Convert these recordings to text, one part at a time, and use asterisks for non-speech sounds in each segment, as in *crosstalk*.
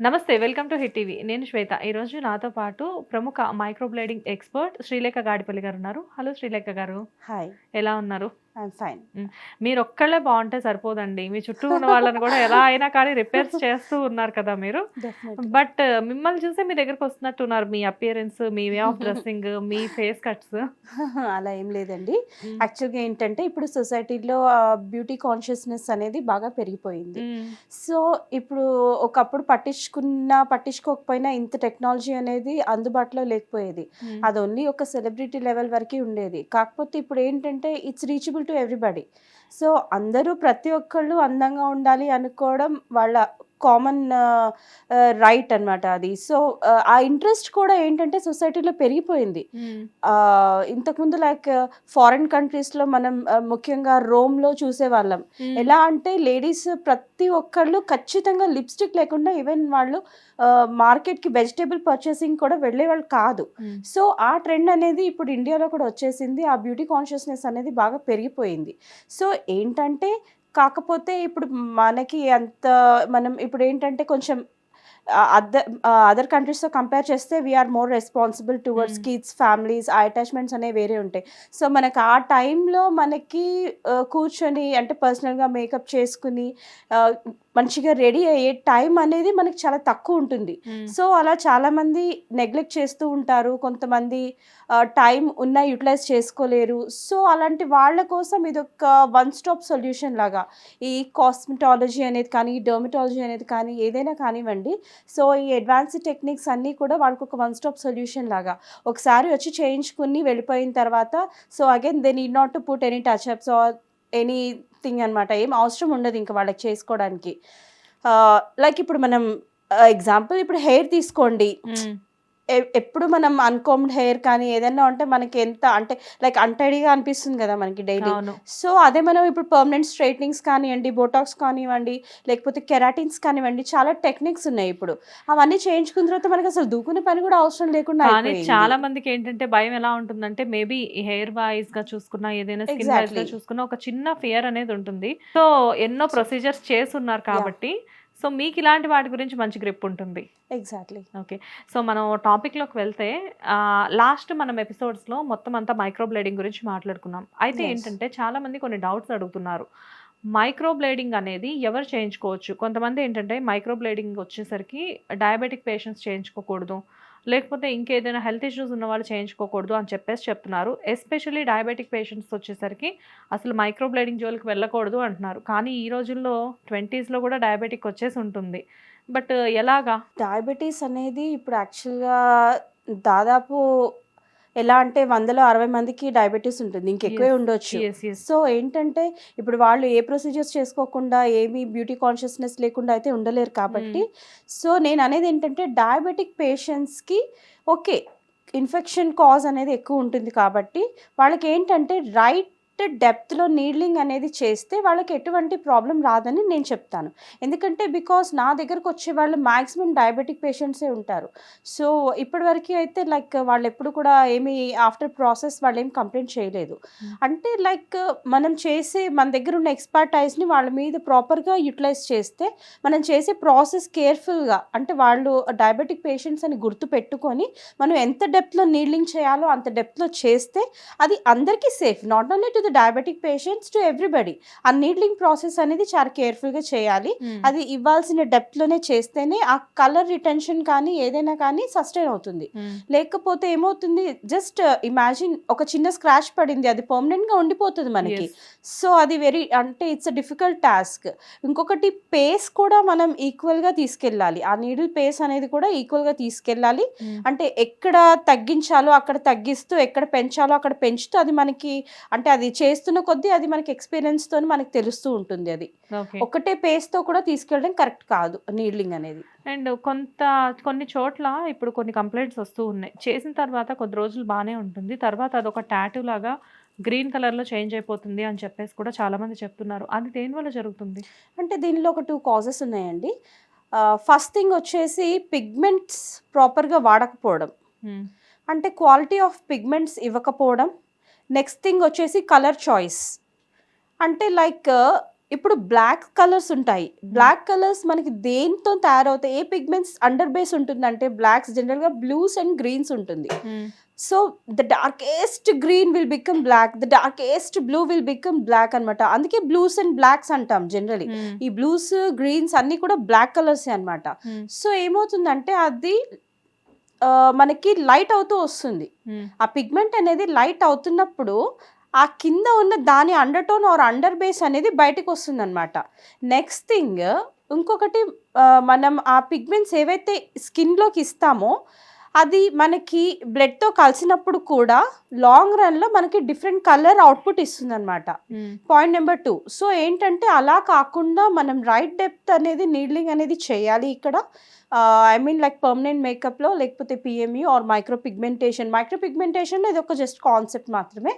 నమస్తే welcome to hit TV. నేను శ్వేత. ఈరోజు నాతో పాటు ప్రముఖ మైక్రోబ్లేడింగ్ ఎక్స్పర్ట్ శ్రీలేఖ గాడిపల్లి గారు ఉన్నారు. హలో శ్రీలేఖ గారు. హాయ్. ఎలా ఉన్నారు? I'm fine. మీరు ఒక్కళ్ళే బాగుంటే సరిపోదండి. మీ చుట్టూ ఉన్న వాళ్ళని కూడా ఎలా అయినా కానీ రిపేర్స్ చేస్తూ ఉన్నారు కదా మీరు. బట్ మిమ్మల్ని చూస్తే మీ దగ్గరకు వస్తున్నట్టు ఉన్నారు మీ అపియరెన్స్ మీ వే ఆఫ్ డ్రెస్సింగ్ మీ ఫేస్ కట్స్. *laughs* అలా ఏం లేదండి. యాక్చువల్గా ఏంటంటే ఇప్పుడు సొసైటీలో బ్యూటీ కాన్షియస్నెస్ అనేది బాగా పెరిగిపోయింది. సో ఇప్పుడు ఒకప్పుడు పట్టించుకున్నా పట్టించుకోకపోయినా ఇంత టెక్నాలజీ అనేది అందుబాటులో లేకపోయేది. అది ఓన్లీ ఒక సెలబ్రిటీ లెవెల్ వరకే ఉండేది. కాకపోతే ఇప్పుడు ఏంటంటే it's reachable to everybody so అందరూ ప్రతి ఒక్కళ్ళు అందంగా ఉండాలి అనుకోవడం వాళ్ళ కామన్ రైట్ అన్నమాట అది. సో ఆ ఇంట్రెస్ట్ కూడా ఏంటంటే సొసైటీలో పెరిగిపోయింది. ఆ, ఇంతకుముందు లైక్ ఫారిన్ కంట్రీస్లో మనం ముఖ్యంగా రోమ్లో చూసేవాళ్ళం. ఎలా అంటే లేడీస్ ప్రతి ఒక్కళ్ళు ఖచ్చితంగా లిప్స్టిక్ లేకుండా ఈవెన్ వాళ్ళు మార్కెట్కి వెజిటేబుల్ పర్చేసింగ్ కూడా వెళ్ళేవాళ్ళు కాదు. సో ఆ ట్రెండ్ అనేది ఇప్పుడు ఇండియాలో కూడా వచ్చేసింది. ఆ బ్యూటీ కాన్షియస్నెస్ అనేది బాగా పెరిగిపోయింది. సో ఏంటంటే కాకపోతే ఇప్పుడు మనకి అంత మనం ఇప్పుడు ఏంటంటే కొంచెం అదర్ అదర్ కంట్రీస్తో కంపేర్ చేస్తే we are more responsible towards. Kids families ఆ అటాచ్మెంట్స్ అనేవి వేరే ఉంటాయి సో మనకి ఆ టైంలో మనకి కూర్చొని అంటే పర్సనల్గా మేకప్ చేసుకుని మంచిగా రెడీ అయ్యే టైం అనేది మనకి చాలా తక్కువ ఉంటుంది. సో అలా చాలామంది నెగ్లెక్ట్ చేస్తూ ఉంటారు. కొంతమంది టైం ఉన్న యూటిలైజ్ చేసుకోలేరు. సో అలాంటి వాళ్ళ కోసం ఇది ఒక వన్ స్టాప్ సొల్యూషన్ లాగా. ఈ కాస్మెటాలజీ అనేది కానీ డర్మటాలజీ అనేది కానీ ఏదైనా కానివ్వండి. సో ఈ అడ్వాన్స్ టెక్నిక్స్ అన్నీ కూడా వాళ్ళకి ఒక వన్ స్టాప్ సొల్యూషన్ లాగా. ఒకసారి వచ్చి చేయించుకుని వెళ్ళిపోయిన తర్వాత so again they need not to put any touch ups or anything అనమాట ఏం అవసరం ఉండదు ఇంకా వాళ్ళకి చేసుకోవడానికి. లైక్ ఇప్పుడు మనం ఎగ్జాంపుల్ ఇప్పుడు హెయిర్ తీసుకోండి. ఎప్పుడు మనం అన్కోమ్డ్ హెయిర్ కానీ ఏదైనా ఉంటే మనకి ఎంత అంటే లైక్ అంటడిగా అనిపిస్తుంది కదా మనకి డైలీ. సో అదే మనం ఇప్పుడు పర్మనెంట్ స్ట్రైట్నింగ్స్ కానివ్వండి బోటాక్స్ కానివ్వండి లేకపోతే కెరాటిన్స్ కానివ్వండి చాలా టెక్నిక్స్ ఉన్నాయి ఇప్పుడు. అవన్నీ చేయించుకున్న తర్వాత మనకి అసలు దూకునే పని కూడా అవసరం లేకుండా. చాలా మందికి ఏంటంటే భయం ఎలా ఉంటుందంటే మేబీ హెయిర్ వైజ్గా చూసుకున్నా ఏదైనా స్కిన్ వైజ్గా. చూసుకున్నా ఒక చిన్న ఫియర్ అనేది ఉంటుంది. సో ఎన్నో ప్రొసీజర్స్ చేస్తున్నారు కాబట్టి సో మీకు ఇలాంటి వాటి గురించి మంచి గ్రిప్ ఉంటుంది. ఎగ్జాక్ట్లీ ఓకే సో మనం టాపిక్లోకి వెళ్తే లాస్ట్ మనం ఎపిసోడ్స్లో మొత్తం అంతా మైక్రో బ్లేడింగ్ గురించి మాట్లాడుకున్నాం. అయితే. ఏంటంటే చాలా మంది కొన్ని డౌట్స్ అడుగుతున్నారు. మైక్రో బ్లేడింగ్ అనేది ఎవరు చేయించుకోవచ్చు? కొంతమంది ఏంటంటే మైక్రో బ్లేడింగ్ వచ్చేసరికి డయాబెటిక్ పేషెంట్స్ చేయించుకోకూడదు. లేకపోతే ఇంకేదైనా హెల్త్ ఇష్యూస్ ఉన్న వాళ్ళు చేయించుకోకూడదు అని చెప్పేసి చెప్తున్నారు. ఎస్పెషల్లీ డయాబెటిక్ పేషెంట్స్ వచ్చేసరికి అసలు మైక్రోబ్లైడింగ్ జోలికి వెళ్ళకూడదు అంటున్నారు. కానీ ఈ రోజుల్లో ట్వంటీస్లో కూడా డయాబెటిక్ వచ్చేసి ఉంటుంది. బట్ ఎలాగా? డయాబెటీస్ అనేది ఇప్పుడు యాక్చువల్గా దాదాపు ఎలా అంటే వందలో అరవై మందికి డయాబెటీస్ ఉంటుంది ఇంకెక్కువే. ఉండొచ్చు సో ఏంటంటే ఇప్పుడు వాళ్ళు ఏ ప్రొసీజర్స్ చేసుకోకుండా ఏమీ బ్యూటీ కాన్షియస్నెస్ లేకుండా అయితే ఉండలేరు కాబట్టి సో నేను అనేది ఏంటంటే డయాబెటిక్ పేషెంట్స్కి ఓకే ఇన్ఫెక్షన్ కాజ్ అనేది ఎక్కువ ఉంటుంది కాబట్టి వాళ్ళకి ఏంటంటే రైట్ డెప్త్లో నీడ్లింగ్ అనేది చేస్తే వాళ్ళకి ఎటువంటి ప్రాబ్లం రాదని నేను చెప్తాను. ఎందుకంటే బికాస్ నా దగ్గరకు వచ్చే వాళ్ళు మ్యాక్సిమం డయాబెటిక్ పేషెంట్సే ఉంటారు. సో ఇప్పటివరకు అయితే లైక్ వాళ్ళు ఎప్పుడు కూడా ఏమి ఆఫ్టర్ ప్రాసెస్ వాళ్ళు ఏం కంప్లైంట్ చేయలేదు. అంటే లైక్ మనం చేసే మన దగ్గర ఉన్న ఎక్స్పర్టైజ్ని వాళ్ళ మీద ప్రాపర్గా యూటిలైజ్ చేస్తే మనం చేసే ప్రాసెస్ కేర్ఫుల్గా అంటే వాళ్ళు డయాబెటిక్ పేషెంట్స్ అని గుర్తు పెట్టుకొని మనం ఎంత డెప్త్లో నీడ్లింగ్ చేయాలో అంత డెప్త్లో చేస్తే అది అందరికీ safe. Not only to the diabetic patients to everybody ఆ నీడ్లింగ్ ప్రాసెస్ అనేది చాలా కేర్ఫుల్గా చేయాలి. అది ఇవ్వాల్సిన డెప్త్లోనే చేస్తేనే ఆ కలర్ రిటెన్షన్ కానీ ఏదైనా కానీ సస్టైన్ అవుతుంది. లేకపోతే ఏమవుతుంది? జస్ట్ ఇమాజిన్ ఒక చిన్న స్క్రాచ్ పడింది అది పర్మనెంట్గా ఉండిపోతుంది మనకి. సో అది వెరీ అంటే ఇట్స్ అ డిఫికల్ట్ టాస్క్ ఇంకొకటి పేస్ కూడా మనం ఈక్వల్గా తీసుకెళ్ళాలి. ఆ నీడిల్ పేస్ అనేది కూడా ఈక్వల్గా తీసుకెళ్ళాలి. అంటే ఎక్కడ తగ్గించాలో అక్కడ తగ్గిస్తూ ఎక్కడ పెంచాలో అక్కడ పెంచుతూ అది మనకి అంటే అది చేస్తున్న కొద్దీ అది మనకి ఎక్స్పీరియన్స్తో మనకి తెలుస్తూ ఉంటుంది అది. ఒకటే పేస్తో కూడా తీసుకెళ్ళడం కరెక్ట్ కాదు నీడ్లింగ్ అనేది. అండ్ కొంత కొన్ని చోట్ల ఇప్పుడు కొన్ని కంప్లైంట్స్ వస్తూ ఉన్నాయి. చేసిన తర్వాత కొద్ది రోజులు బాగానే ఉంటుంది. తర్వాత అదొక టాటూ లాగా గ్రీన్ కలర్లో చేంజ్ అయిపోతుంది అని చెప్పేసి కూడా చాలా మంది చెప్తున్నారు. అది దేని వల్ల జరుగుతుంది? అంటే దీనిలో ఒక టూ కాజెస్ ఉన్నాయండి. ఫస్ట్ థింగ్ వచ్చేసి పిగ్మెంట్స్ ప్రాపర్గా వాడకపోవడం. అంటే క్వాలిటీ ఆఫ్ పిగ్మెంట్స్ ఇవ్వకపోవడం. నెక్స్ట్ థింగ్ వచ్చేసి కలర్ చాయిస్ అంటే లైక్ ఇప్పుడు బ్లాక్ కలర్స్ ఉంటాయి. బ్లాక్ కలర్స్ మనకి దేంతో తయారవుతాయి? ఏ పిగ్మెంట్స్ అండర్ బేస్ ఉంటుందంటే బ్లాక్స్ జనరల్గా బ్లూస్ అండ్ గ్రీన్స్ ఉంటుంది. So the darkest green will become black the darkest blue will become black అన్నమాట. అందుకే బ్లూస్ అండ్ బ్లాక్స్ అంటాం జనరలీ ఈ బ్లూస్ గ్రీన్స్ అన్ని కూడా బ్లాక్ కలర్స్ అన్నమాట. సో ఏమవుతుందంటే అది మనకి లైట్ అవుతూ వస్తుంది. ఆ పిగ్మెంట్ అనేది లైట్ అవుతున్నప్పుడు ఆ కింద ఉన్న దాని undertone or under base అనేది బయటకు వస్తుంది అనమాట నెక్స్ట్ థింగ్ ఇంకొకటి మనం ఆ పిగ్మెంట్స్ ఏవైతే స్కిన్లోకి ఇస్తామో అది మనకి బ్లడ్తో కలిసినప్పుడు కూడా లాంగ్ రన్లో మనకి డిఫరెంట్ కలర్ అవుట్పుట్ ఇస్తుంది అనమాట పాయింట్ నెంబర్ టూ సో ఏంటంటే అలా కాకుండా మనం రైట్ డెప్త్ అనేది నీడ్లింగ్ అనేది చేయాలి ఇక్కడ. ఐ మీన్ లైక్ పర్మనెంట్ మేకప్లో లేకపోతే PMU or micro pigmentation micro pigmentation ఇది ఒక జస్ట్ కాన్సెప్ట్ మాత్రమే.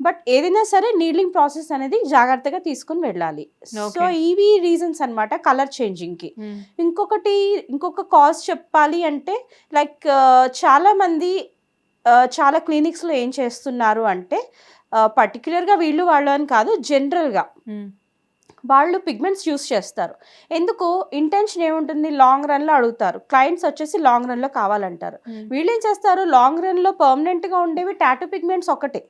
బట్ ఏదైనా సరే నీడ్లింగ్ ప్రాసెస్ అనేది జాగ్రత్తగా తీసుకుని వెళ్ళాలి. సో. ఇవి రీజన్స్ అన్నమాట కలర్ చేంజింగ్కి ఇంకొకటి ఇంకొక కాజ్ చెప్పాలి అంటే లైక్ చాలా మంది ఆ, చాలా క్లినిక్స్లో ఏం చేస్తున్నారు అంటే పర్టికులర్గా వీళ్ళు వాళ్ళు అని కాదు జనరల్గా వాళ్ళు పిగ్మెంట్స్ యూస్ చేస్తారు. ఎందుకు? ఇంటెన్షన్ ఏముంటుంది? లాంగ్ రన్లో అడుగుతారు. క్లయింట్స్ వచ్చేసి లాంగ్ రన్లో కావాలంటారు. వీళ్ళు ఏం చేస్తారు లాంగ్ రన్లో పర్మనెంట్గా ఉండేవి టాటూ పిగ్మెంట్స్ ఒకటే.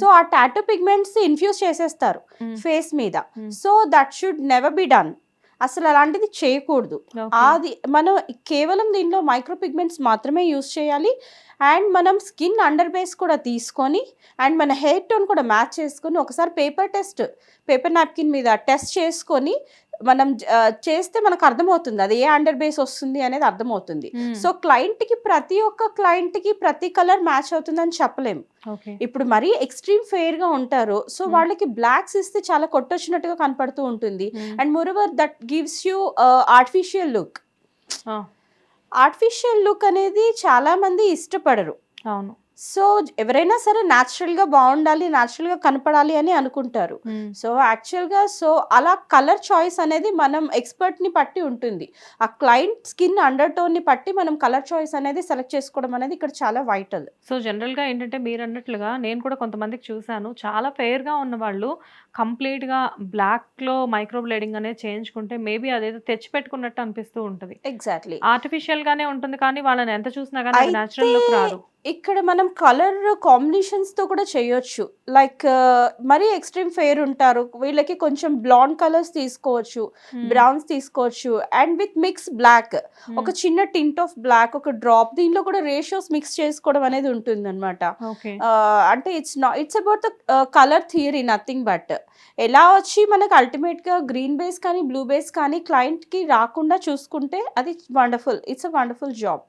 సో ఆ టాటూ పిగ్మెంట్స్ ఇన్ఫ్యూజ్ చేసేస్తారు ఫేస్ మీద. So that should never be done అసలు అలాంటిది చేయకూడదు. అది మనం కేవలం దీనిలో మైక్రో పిగ్మెంట్స్ మాత్రమే యూస్ చేయాలి. అండ్ మనం స్కిన్ అండర్ బేస్ కూడా తీసుకొని అండ్ మన హెయిర్ టోన్ కూడా మ్యాచ్ చేసుకొని ఒకసారి పేపర్ టెస్ట్ పేపర్ నాప్కిన్ మీద టెస్ట్ చేసుకొని మనం చేస్తే మనకు అర్థమవుతుంది. అది ఏ అండర్ బేస్ వస్తుంది అనేది అర్థమవుతుంది. సో క్లయింట్కి ప్రతి ఒక్క క్లయింట్కి ప్రతి కలర్ మ్యాచ్ అవుతుందని చెప్పలేము ఇప్పుడు మరీ ఎక్స్ట్రీమ్ ఫెయిర్గా ఉంటారు. So Hmm. వాళ్ళకి బ్లాక్స్ ఇస్తే చాలా కొట్టొచ్చినట్టుగా కనపడుతూ ఉంటుంది. And moreover that gives you artificial look. Artificial look అనేది చాలా మంది ఇష్టపడరు. అవును. సో ఎవరైనా సరే natural గా బాగుండాలి natural గా కనపడాలి అని అనుకుంటారు. సో యాక్చువల్గా సో అలా కలర్ చాయిస్ అనేది మనం ఎక్స్పర్ట్ని బట్టి ఉంటుంది. ఆ క్లయింట్ స్కిన్ అండర్ టోన్ని బట్టి మనం కలర్ చాయిస్ అనేది సెలెక్ట్ చేసుకోవడం అనేది ఇక్కడ చాలా వైటల్ సో జనరల్గా ఏంటంటే మీరు అన్నట్లుగా నేను కూడా కొంతమందికి చూశాను చాలా ఫెయిర్గా ఉన్న వాళ్ళు కంప్లీట్గా బ్లాక్లో మైక్రో బ్లేడింగ్ అనేది చేయించుకుంటే మేబీ అదేదో తెచ్చి పెట్టుకున్నట్టు అనిపిస్తూ ఉంటుంది. ఎగ్జాక్ట్లీ ఆర్టిఫిషియల్గానే ఉంటుంది కానీ వాళ్ళని ఎంత చూసినా కానీ న్యాచురల్ లుక్ రాదు. ఇక్కడ మనం కలర్ కాంబినేషన్స్తో కూడా చేయొచ్చు. లైక్ మరీ ఎక్స్ట్రీమ్ ఫెయిర్ ఉంటారు. వీళ్ళకి కొంచెం బ్లాండ్ కలర్స్ తీసుకోవచ్చు బ్రౌన్స్ తీసుకోవచ్చు అండ్ విత్ మిక్స్ బ్లాక్ ఒక చిన్న టింట్ ఆఫ్ బ్లాక్ ఒక డ్రాప్ దీనిలో కూడా రేషియోస్ మిక్స్ చేసుకోవడం అనేది ఉంటుంది అనమాట ఓకే అంటే ఇట్స్ నా it's about the colour theory nothing but ఎలా వచ్చి మనకు అల్టిమేట్గా గ్రీన్ బేస్ కానీ బ్లూ బేస్ కానీ క్లయింట్కి రాకుండా చూసుకుంటే అది wonderful it's a wonderful job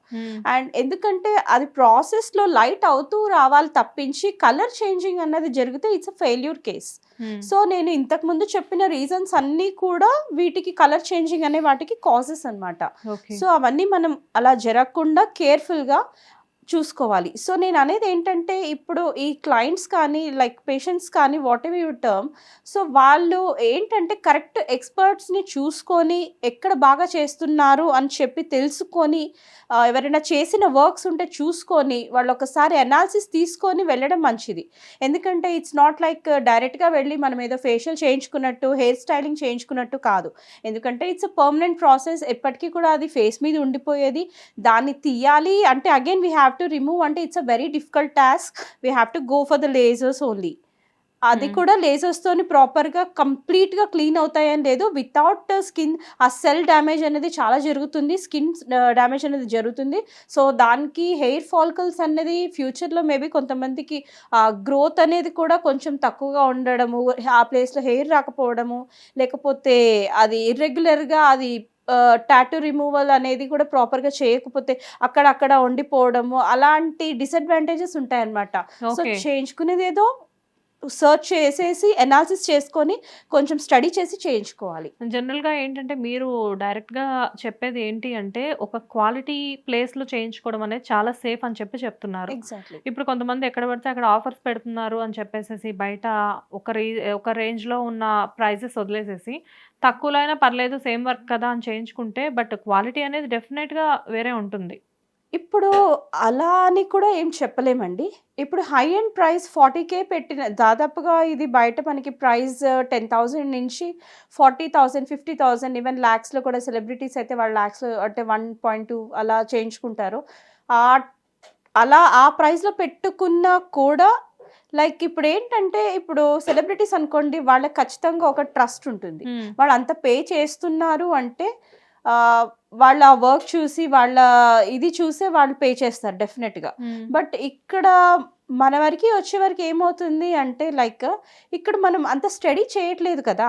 and ఎందుకంటే అది ప్రాసెస్లో లైట్ అవుతూ రావాలి తప్పించి కలర్ చేంజింగ్ అన్నది జరిగితే it's a failure case so నేను ఇంతకు ముందు చెప్పిన రీజన్స్ అన్నీ కూడా వీటికి కలర్ చేంజింగ్ అనే వాటికి కాజెస్ అన్నమాట. ఓకే సో అవన్నీ మనం అలా జరగకుండా కేర్ఫుల్గా చూసుకోవాలి. సో నేను అనేది ఏంటంటే ఇప్పుడు ఈ క్లయింట్స్ కానీ లైక్ పేషెంట్స్ కానీ whatever you term so వాళ్ళు ఏంటంటే కరెక్ట్ ఎక్స్పర్ట్స్ని చూసుకొని ఎక్కడ బాగా చేస్తున్నారు అని చెప్పి తెలుసుకొని ఎవరైనా చేసిన వర్క్స్ ఉంటే చూసుకొని వాళ్ళు ఒకసారి అనాలిసిస్ తీసుకొని వెళ్ళడం మంచిది. ఎందుకంటే ఇట్స్ నాట్ లైక్ డైరెక్ట్గా వెళ్ళి మనం ఏదో ఫేషియల్ చేయించుకున్నట్టు హెయిర్ స్టైలింగ్ చేయించుకున్నట్టు కాదు. ఎందుకంటే ఇట్స్ అ పర్మనెంట్ ప్రాసెస్ ఎప్పటికీ కూడా అది ఫేస్ మీద ఉండిపోయేది. దాన్ని తీయాలి అంటే again we have to remove అంటే it's a very difficult task we have to go for the lasers only అది Hmm. కూడా లేజర్స్తోని ప్రాపర్గా కంప్లీట్గా క్లీన్ అవుతాయని లేదు. వితౌట్ స్కిన్ ఆ సెల్ డ్యామేజ్ అనేది చాలా జరుగుతుంది. స్కిన్ డ్యామేజ్ అనేది జరుగుతుంది. సో దానికి హెయిర్ ఫాల్కల్స్ అనేది ఫ్యూచర్లో మేబీ కొంతమందికి గ్రోత్ అనేది కూడా కొంచెం తక్కువగా ఉండడము ఆ ప్లేస్లో హెయిర్ రాకపోవడము లేకపోతే అది ఇర్రెగ్యులర్గా అది టాటూ రిమూవల్ అనేది కూడా ప్రాపర్గా చేయకపోతే అక్కడక్కడ ఉండిపోవడము అలాంటి డిసడ్వాంటేజెస్ ఉంటాయన్నమాట. సో చేయించుకునేది ఏదో సర్చ్ చేసేసి అనాలిసిస్ చేసుకొని కొంచెం స్టడీ చేసి చేయించుకోవాలి. జనరల్గా ఏంటంటే మీరు డైరెక్ట్గా చెప్పేది ఏంటి అంటే ఒక క్వాలిటీ ప్లేస్లో చేయించుకోవడం అనేది చాలా సేఫ్ అని చెప్పి చెప్తున్నారు. ఎగ్జాక్ట్లీ ఇప్పుడు కొంతమంది ఎక్కడ పడితే అక్కడ ఆఫర్స్ పెడుతున్నారు అని చెప్పేసేసి బయట ఒక రే ఒక రేంజ్లో ఉన్న ప్రైజెస్ వదిలేసేసి తక్కువలో అయినా పర్లేదు సేమ్ వర్క్ కదా అని చేయించుకుంటే బట్ క్వాలిటీ అనేది డెఫినెట్గా వేరే ఉంటుంది. ఇప్పుడు అలా అని కూడా ఏం చెప్పలేమండి. ఇప్పుడు high end price forty K పెట్టిన దాదాపుగా ఇది బయట మనకి ప్రైస్ టెన్ థౌజండ్ నుంచి forty thousand fifty thousand even ల్యాక్స్లో కూడా సెలబ్రిటీస్ అయితే వాళ్ళు ల్యాక్స్లో అంటే వన్ పాయింట్ టూ అలా చేయించుకుంటారు. ఆ అలా ఆ ప్రైస్లో పెట్టుకున్నా కూడా లైక్ ఇప్పుడు ఏంటంటే ఇప్పుడు సెలబ్రిటీస్ అనుకోండి వాళ్ళకి ఖచ్చితంగా ఒక ట్రస్ట్ ఉంటుంది. వాళ్ళు అంత పే చేస్తున్నారు అంటే ఆ, వాళ్ళ వర్క్ చూసి వాళ్ళ ఇది చూసే వాళ్ళు పే చేస్తారు డెఫినెట్గా బట్ ఇక్కడ మన వరకు వచ్చే వరకు ఏమవుతుంది అంటే లైక్ ఇక్కడ మనం అంత స్టడీ చేయట్లేదు కదా.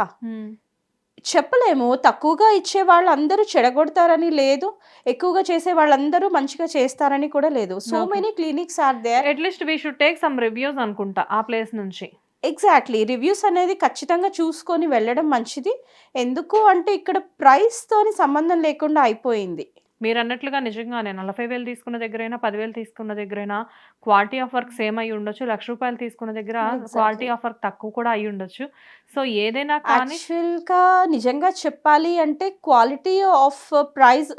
చెప్పలేము. తక్కువగా ఇచ్చే వాళ్ళందరూ చెడగొడతారని లేదు. ఎక్కువగా చేసే వాళ్ళందరూ మంచిగా చేస్తారని కూడా లేదు. So. Many clinics are there at least we should take some reviews అనుకుంటా ఆ ప్లేస్ నుంచి. ఎగ్జాక్ట్లీ రివ్యూస్ అనేది ఖచ్చితంగా చూసుకొని వెళ్ళడం మంచిది. ఎందుకు అంటే ఇక్కడ ప్రైస్ తోని సంబంధం లేకుండా అయిపోయింది. మీరు అన్నట్లుగా నిజంగానే నలభై వేలు తీసుకున్న దగ్గరైనా పదివేలు తీసుకున్న దగ్గరైనా క్వాలిటీ ఆఫ్ వర్క్ సేమ్ అయి ఉండొచ్చు. లక్ష రూపాయలు తీసుకున్న దగ్గర. క్వాలిటీ ఆఫ్ వర్క్ తక్కువ కూడా అయి ఉండొచ్చు. సో ఏదైనా యాక్చువల్గా నిజంగా చెప్పాలి అంటే క్వాలిటీ ఆఫ్ ప్రైస్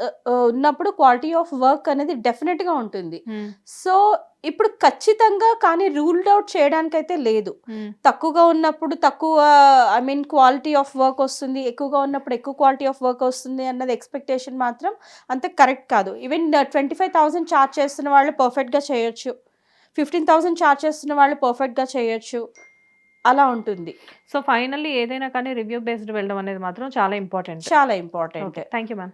ఉన్నప్పుడు క్వాలిటీ ఆఫ్ వర్క్ అనేది డెఫినెట్గా ఉంటుంది. సో ఇప్పుడు ఖచ్చితంగా కానీ రూల్డ్ అవుట్ చేయడానికైతే లేదు. మ్మ్. తక్కువగా ఉన్నప్పుడు తక్కువ I mean quality of work వస్తుంది. ఎక్కువగా ఉన్నప్పుడు ఎక్కువ క్వాలిటీ ఆఫ్ వర్క్ వస్తుంది అన్నది ఎక్స్పెక్టేషన్ మాత్రం అంత కరెక్ట్ కాదు. Even twenty five thousand charge చేస్తున్న వాళ్ళు పర్ఫెక్ట్గా చేయొచ్చు. ఫిఫ్టీన్ థౌసండ్ ఛార్జ్ చేస్తున్న వాళ్ళు పర్ఫెక్ట్గా చేయొచ్చు. అలా ఉంటుంది. సో ఫైనల్లీ ఏదైనా కానీ రివ్యూ బేస్డ్ వెళ్ళడం అనేది మాత్రం చాలా ఇంపార్టెంట్ చాలా important thank you ma'am